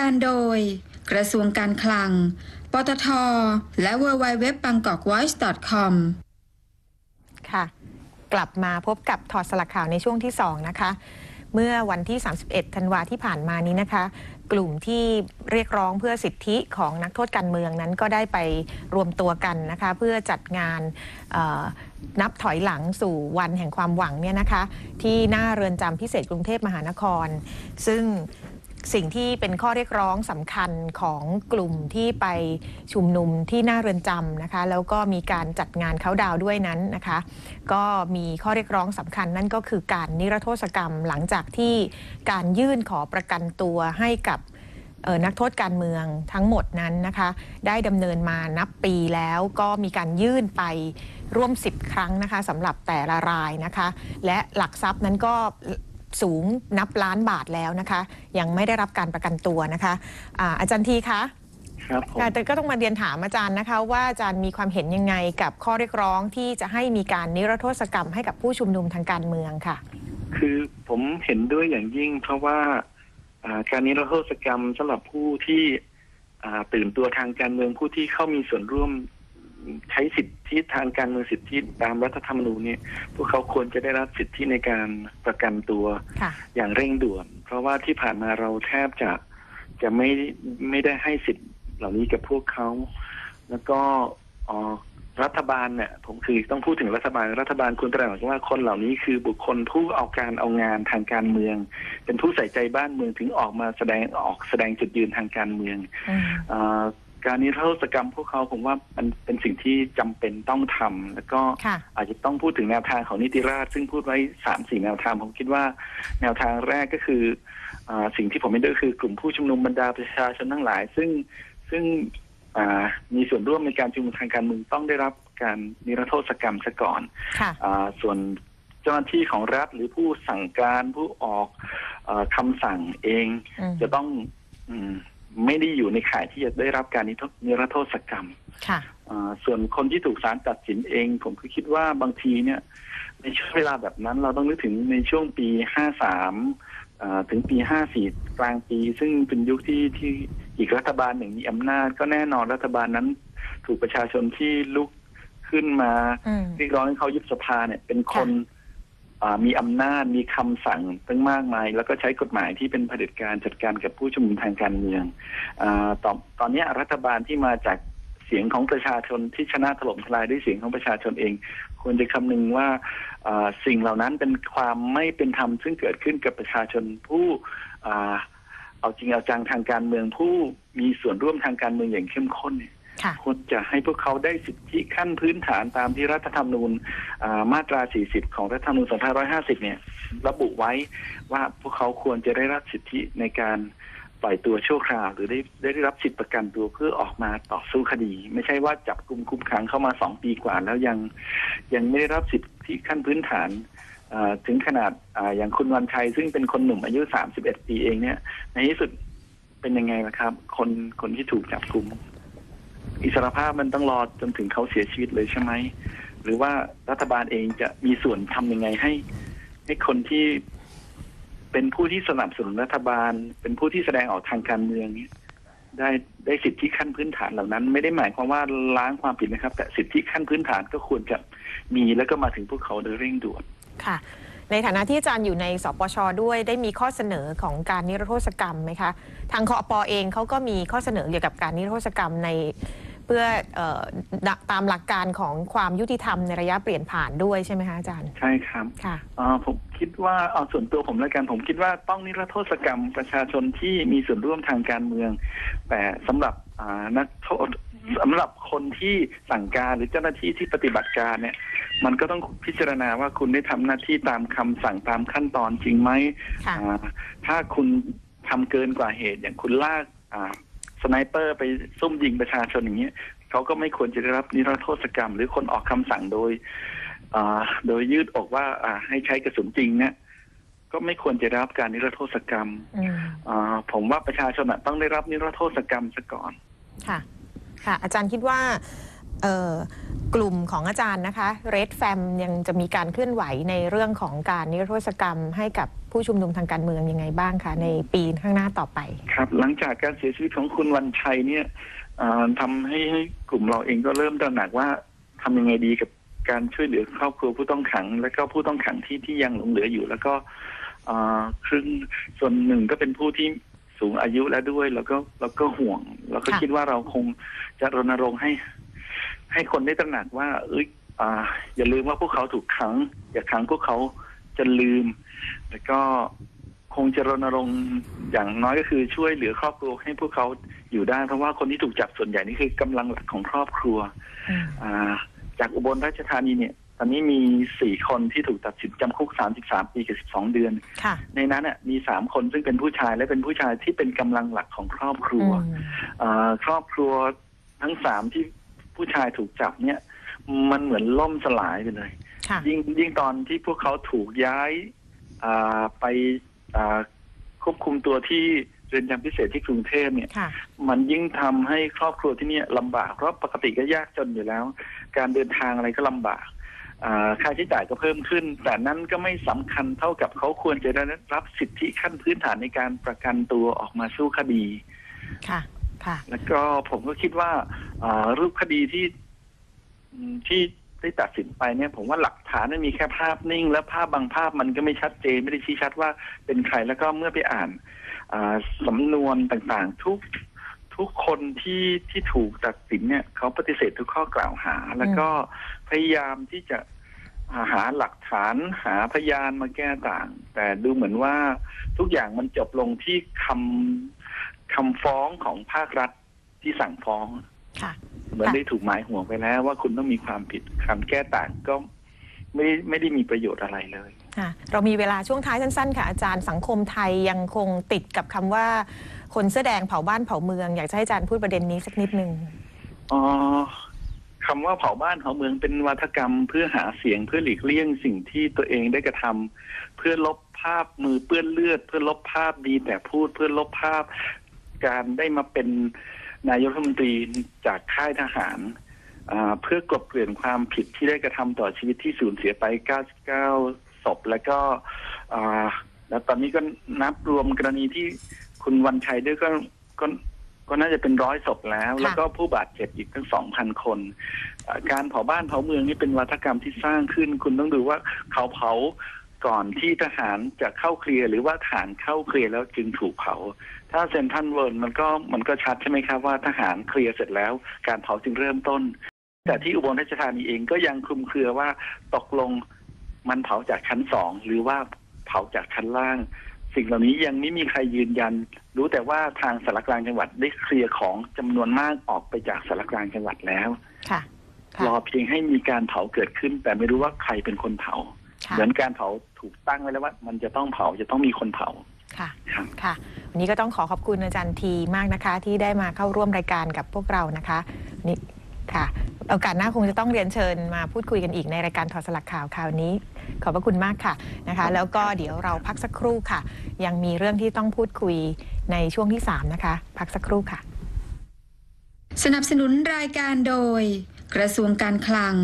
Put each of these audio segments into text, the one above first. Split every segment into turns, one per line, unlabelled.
การโดย กระทรวงการคลัง ปตท และ w w w b a n g k o k v o i c e c o m
ค่ะ กลับมาพบกับถอดสลักข่าวในช่วงที่ 2 นะคะ เมื่อวันที่ 31 ธันวาที่ผ่านมานี้นะคะ กลุ่มที่เรียกร้องเพื่อสิทธิของนักโทษการเมืองนั้นก็ได้ไปรวมตัวกันนะคะ เพื่อจัดงานนับถอยหลังสู่วันแห่งความหวังเนี่ยนะคะ ที่หน้าเรือนจำพิเศษกรุงเทพมหานคร ซึ่ง สิ่งที่เป็นข้อเรียกร้องสำคัญของกลุ่มที่ไปชุมนุมที่หน้าเรือนจำนะคะ แล้วก็มีการจัดงานเขาดาวด้วยนั้นนะคะ ก็มีข้อเรียกร้องสำคัญนั่นก็คือการนิรโทษกรรมหลังจากที่การยื่นขอประกันตัวให้กับออนักโทษการเมืองทั้งหมดนั้นนะคะ ได้ดำเนินมานับปีแล้วก็มีการยื่นไปร่วม 10 ครั้งนะคะสำหรับแต่ละรายนะคะ และหลักทรัพย์นั้นก็ สูงนับล้านบาทแล้วนะคะ ยังไม่ได้รับการประกันตัวนะคะอาอาจารย์ทีคะ
ครับผม
ค่ะแต่ก็ต้องมาเรียนถามอาจารย์นะคะ ว่าอาจารย์มีความเห็นยังไงกับข้อเรียกร้องที่จะให้มีการนิรโทษกรรมให้กับผู้ชุมนุมทางการเมืองค่ะ
คือผมเห็นด้วยอย่างยิ่ง เพราะว่าอ่าการนิรโทษกรรมสำหรับผู้ที่อ่าตื่นตัวทางการเมืองผู้ที่เข้ามีส่วนร่วม ใช้สิทธิทางการเมืองสิทธิตามรัฐธรรมนูญเนี่ยพวกเขาควรจะได้รับสิทธิในการประกันตัว
ค่ะ
อย่างเร่งด่วน เพราะว่าที่ผ่านมาเราแทบจะจะไม่ไม่ได้ให้สิทธิ์เหล่านี้กับพวกเขา แล้วก็เอ่อรัฐบาลเนี่ยผมคือต้องพูดถึงรัฐบาลรัฐบาลควรตระหนักว่าคนเหล่านี้คือบุคคลผู้เอาการเอางานทางการเมือง เป็นผู้ใส่ใจบ้านเมืองถึงออกมาแสดงออกแสดงจุดยืนทางการเมือง
อืม
เอ่อ การนิรโทษกรรมพวกเขาผมว่ามันเป็นสิ่งที่จำเป็นต้องทำแล้วก็
ค่ะ
อาจจะต้องพูดถึงแนวทางของนิติราษฎร์ซึ่งพูดไว้สามสี่แนวทาง ผมคิดว่าแนวทางแรกก็คืออาสิ่งที่ผมไม่ด้วยคือกลุ่มผู้ชุมนุมบรรดาประชาชนทั้งหลาย ซึ่งซึ่งอ่ามีส่วนร่วมในการชุมนุมทางการเมืองต้องได้รับการนิรโทษกรรมซะก่อน
ค่ะ
อาส่วนเจ้าหน้าที่ของรัฐหรือผู้สั่งการผู้ออกอาคำสั่งเอง
อืม
จะต้องอืม ไม่ได้อยู่ในข่ายที่จะได้รับการนิรโทษกรรม
ค่ะ
อ่าส่วนคนที่ถูกศาลตัดสินเอง ผมก็คิดว่าบางทีเนี่ย ในช่วงเวลาแบบนั้น เราต้องนึกถึงในช่วงปี53ถึงปี54กลางปี ซึ่งเป็นยุคที่ที่อีกรัฐบาลหนึ่งมีอำนาจ ก็แน่นอนรัฐบาลนั้น ถูกประชาชนที่ลุกขึ้นมา
อืม
เรียกร้องให้เขายุบสภาเนี่ย เป็นคนอ่า มีอำนาจมีคำสั่งตั้งมากมาย แล้วก็ใช้กฎหมายที่เป็นเผด็จการจัดการกับผู้ชุมนุมทางการเมืองอตอนตอนนี้รัฐบาลที่มาจากเสียงของประชาชนที่ชนะถล่มทลายด้วยเสียงของประชาชนเอง ควรจะคำนึงว่าสิ่งเหล่านั้นเป็นความไม่เป็นธรรมซึ่งเกิดขึ้นกับประชาชนผู้อเอาจริงเอาจังทางการเมืองผู้มีส่วนร่วมทางการเมืองอย่างเข้มข้นเนี่ย
ค
วรจะให้พวกเขาได้สิทธิขั้นพื้นฐานตามที่รัฐธรรมนูญมาตรา 40 ของรัฐธรรมนูญ 2550 เนี่ย ระบุไว้ว่าพวกเขาควรจะได้รับสิทธิในการปล่อยตัวชั่วคราวหรือได้ได้รับสิทธิประกันตัวเพื่อออกมาต่อสู้คดี ไม่ใช่ว่าจับกลุ่มคุมขังเข้ามาสองปีกว่า แล้วยังยังไม่ได้รับสิทธิขั้นพื้นฐานถึงขนาดออย่างคุณวันชัยซึ่งเป็นคนหนุ่มอายุ 31 ปีเองเนี่ย ในที่สุดเป็นยังไงนะครับ คนคนที่ถูกจับกลุ่ม อิสรภาพมันต้องรอจนถึงเขาเสียชีวิตเลยใช่ไหมหรือว่ารัฐบาลเองจะมีส่วนทำยังไงให้ ให้คนที่เป็นผู้ที่สนับสนุนรัฐบาล เป็นผู้ที่แสดงออกทางการเมืองเนี่ยได้ได้สิทธิขั้นพื้นฐานเหล่านั้น ไม่ได้หมายความว่าล้างความผิดนะครับ แต่สิทธิขั้นพื้นฐานก็ควรจะมีแล้วก็มาถึงพวกเขาโดยเร่งด่วน
ค่ะ ในฐานะที่อาจารย์อยู่ในสปชด้วยได้มีข้อเสนอของการนิรโทษกรรมไหมคะทางคอปเองเขาก็มีข้อเสนอเกี่ยวกับการนิรโทษกรรมในเพื่อเออตามหลักการของความยุติธรรมในระยะเปลี่ยนผ่านด้วยใช่ไหมคะอาจารย์
ใช่ครับ
ค่ะ
อ่าผมคิดว่าเอาส่วนตัวผมแล้วกันผมคิดว่าต้องนิรโทษกรรมประชาชนที่มีส่วนร่วมทางการเมือง แต่สำหรับอ่านักโทษ สำหรับคนที่สั่งการหรือเจ้าหน้าที่ที่ปฏิบัติการเนี่ย มันก็ต้องพิจารณาว่าคุณได้ทำหน้าที่ตามคำสั่งตามขั้นตอนจริงไหม
ค่ะ
อ่าถ้าคุณทำเกินกว่าเหตุ อย่างคุณลากอ่าสไนเปอร์ไปซุ่มยิงประชาชนอย่างเงี้ยเขาก็ไม่ควรจะได้รับนิรโทษกรรม หรือคนออกคำสั่งโดยอ่าโดยยืดอกว่าอ่าให้ใช้กระสุนจริงเนี่ยก็ไม่ควรจะได้รับการนิรโทษกรรม
อืม
อ่าผมว่าประชาชนอะต้องได้รับนิรโทษกรรมซะก่อน
ค่ะ ค่ะอาจารย์คิดว่าเอ่อกลุ่มของอาจารย์นะคะ Red Fam ยังจะมีการเคลื่อนไหวในเรื่องของการนิรโทษกรรมให้กับผู้ชุมนุมทางการเมืองยังไงบ้างคะในปีข้างหน้าต่อไป
ครับ หลังจากการเสียชีวิตของคุณวันชัยเนี่ยเอ่อทำให้ให้กลุ่มเราเองก็เริ่มตระหนักว่าทำยังไงดีกับการช่วยเหลือครอบครัวผู้ต้องขัง และก็ผู้ต้องขังที่ที่ยังหลงเหลืออยู่ แล้วก็เอ่อครึ่งส่วนหนึ่งก็เป็นผู้ที่ สูงอายุแล้วด้วย แล้วก็แล้วก็ห่วง แล้วก็
ค่ะ
คิดว่าเราคงจะรณรงค์ให้ ให้คนได้ตระหนักว่า เอ้ยอ่า อย่าลืมว่าพวกเขาถูกขัง อย่าขังพวกเขาจะลืม แล้วก็คงจะรณรงค์อย่างน้อยก็คือช่วยเหลือครอบครัวให้พวกเขาอยู่ได้ เพราะว่าคนที่ถูกจับส่วนใหญ่นี่คือกำลังหลักของครอบครัว
อืม
อ่า จากอุบลราชธานีเนี่ย ตอนนี้มีสี่คนที่ถูกตัดสินจำคุกสามสิบสามปีกับสิบสองเดือน
ค่ะ
ในนั้นน่ะมีสามคนซึ่งเป็นผู้ชายและเป็นผู้ชายที่เป็นกำลังหลักของครอบครัว
อืม
อ่าครอบครัวทั้งสามที่ผู้ชายถูกจับเนี่ย มันเหมือนล่มสลายไปเลย
ค่ะ
ยิ่งยิ่งตอนที่พวกเขาถูกย้ายอ่าไปอ่าควบคุมตัวที่เรือนจำพิเศษที่กรุงเทพเนี่ย
ค่ะ
มันยิ่งทำให้ครอบครัวที่เนี่ยลำบากเพราะปกติก็ยากจนอยู่แล้ว การเดินทางอะไรก็ลำบากอ่า ค่าใช้จ่ายก็เพิ่มขึ้น แต่นั้นก็ไม่สำคัญเท่ากับเขาควรจะได้รับสิทธิขั้นพื้นฐานในการประกันตัวออกมาสู้คดี
ค่ะ ค่ะ
แล้วก็ผมก็คิดว่าอ่ารูปคดีที่อืมที่ได้ตัดสินไปเนี่ย ผมว่าหลักฐานมันมีแค่ภาพนิ่ง และภาพบางภาพมันก็ไม่ชัดเจน ไม่ได้ชี้ชัดว่าเป็นใครแล้วก็เมื่อไปอ่านอ่าสำนวนต่างๆ ทุก ทุกคนที่ที่ถูกตัดสินเนี่ยเขาปฏิเสธทุกข้อกล่าวหา แล้วก็พยายามที่จะหาหลักฐานหาพยานมาแก้ต่าง แต่ดูเหมือนว่าทุกอย่างมันจบลงที่คำคำฟ้องของภาครัฐที่สั่งฟ้อง
ค่ะ
เหมือน
ค่ะ
ได้ถูกหมายห่วงไปแล้ว ว่าคุณต้องมีความผิดคำแก้ต่างก็ไม่ได้ไม่ได้มีประโยชน์อะไรเลย
ค่ะเรามีเวลาช่วงท้ายสั้นๆ ค่ะอาจารย์สังคมไทยยังคงติดกับคำว่า คนเสื้อแดงเผาบ้านเผาเมือง อยากจะให้อาจารย์พูดประเด็นนี้สักนิดนึง
อ๋อคำว่าเผาบ้านเผาเมืองเป็นวัฒกรรม เพื่อหาเสียงเพื่อหลีกเลี่ยงสิ่งที่ตัวเองได้กระทำเพื่อลบภาพมือเปื้อนเลือด เพื่อลบภาพดีแต่พูดเพื่อลบภาพ การได้มาเป็นนายกรัฐมนตรีจากค่ายทหารเพื่อกลบเกลื่อนความผิดที่ได้กระทำต่อชีวิตที่สูญเสียไป 99 ศพ แล้วก็อ่าแล้วตอนนี้ก็นับรวมกรณีที่คุณวันชัยด้วยก็ก็ก็น่าจะเป็นร้อยศพแล้ว
ค่ะ
แล้วก็ผู้บาดเจ็บอีกตั้งสองพันคนอ่าการเผาบ้านเผาเมืองนี่เป็นวัฒกรรมที่สร้างขึ้น คุณต้องดูว่าเขาเผาก่อนที่ทหารจะเข้าเคลียร์หรือว่าทหารเข้าเคลียร์แล้วจึงถูกเผา ถ้าเซนทรันเวิร์นมันก็มันก็ชัดใช่ไหมครับว่าทหารเคลียร์เสร็จแล้ว การเผาจึงเริ่มต้น แต่ที่อุบลราชธานีเองก็ยังคลุมเครือว่าตกลง มันเผาจากชั้นสองหรือว่าเผาจากชั้นล่าง สิ่งเหล่านี้ยังไม่มีใครยืนยัน รู้แต่ว่าทางสารกลางจังหวัดได้เคลียร์ของจำนวนมากออกไปจากสารกลางจังหวัดแล้ว
ค่ะค่ะ
รอเพียงให้มีการเผาเกิดขึ้น แต่ไม่รู้ว่าใครเป็นคนเผา
ค่ะ
เหมือนการเผาถูกตั้งไว้แล้วว่า มันจะต้องเผาจะต้องมีคนเผา
ค่ะ
ครับ
ค่ะ วันนี้ก็ต้องขอขอบคุณอาจารย์ทีมากนะคะ ที่ได้มาเข้าร่วมรายการกับพวกเรานะคะนี่ ค่ะ โอกาสหน้าคงจะต้องเรียนเชิญมาพูดคุยกันอีกในรายการถอดสลักข่าวคราวนี้ ขอบพระคุณมากค่ะนะคะ แล้วก็เดี๋ยวเราพักสักครู่ค่ะ ยังมีเรื่องที่ต้องพูดคุยในช่วงที่ 3 นะคะ พักสักครู่ค่ะ
สนับสนุนรายการโดย กระทรวงการคลัง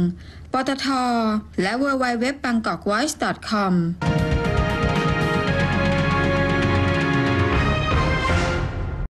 ปตท และ w w w b a n g k o k v o i c e c o m